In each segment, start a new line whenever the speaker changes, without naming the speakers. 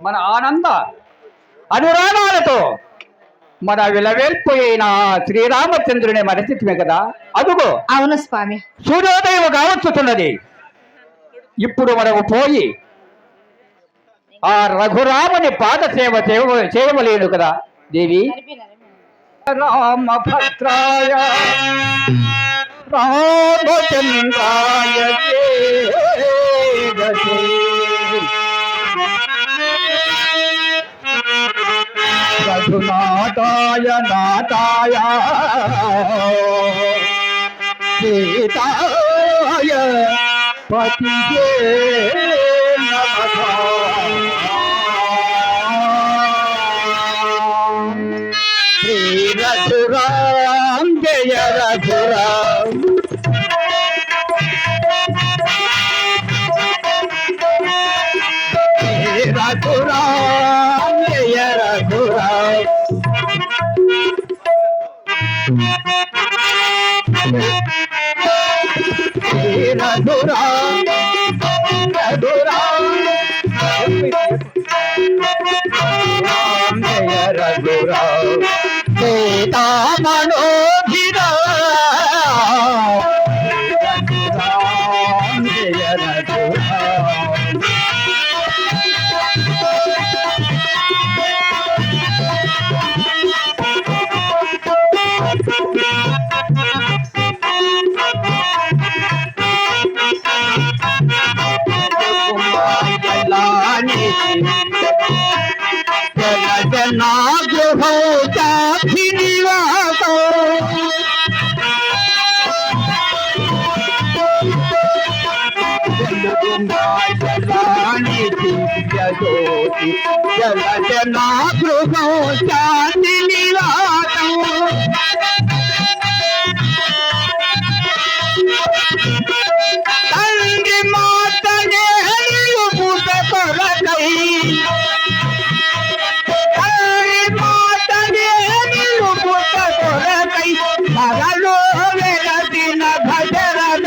మన ఆనంద అనురాగాలతో మన విలవేల్పోయిన శ్రీరామచంద్రుని మరచిత్మే కదా? అదుగో
అవును స్వామి.
సూర్యోదయం కావచ్చుతున్నది. ఇప్పుడు మనకు పోయి ఆ రఘురాముని పాద సేవ చేయ- చేయవలేను కదా దేవి? రామభద్రాయ రామచంద్రాయ చేరసే. రఘునాథాయ నాథాయ సీతాయ పతియే రఘురాం రామ జయ రఘురాం సీతా శాంతి నివాసం తండ్రి మాతనే పుట కొరకై తండ్రి మాతనే పుట కొరకై మరలో వెలసిన భజన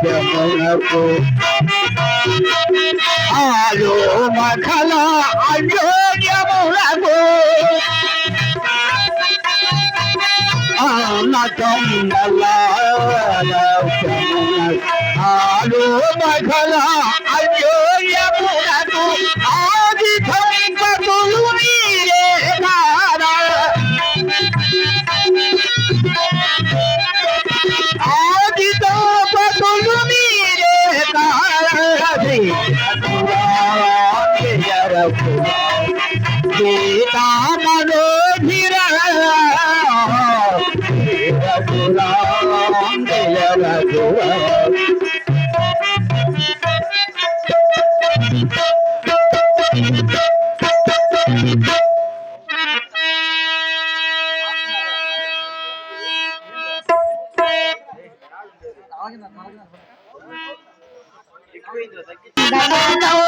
అన్నదమ్ములకు ఆలో మఖల అయోగ్యములకు ఆలో మఖల అయోగ్యములకు ఆది సంపతులు నీరే కారా
గౌరీ అవతరణ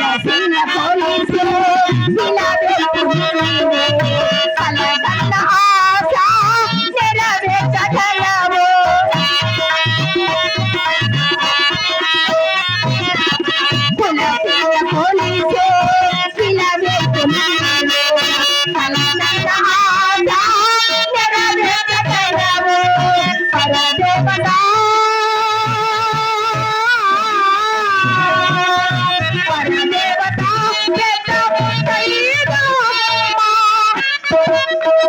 నసిన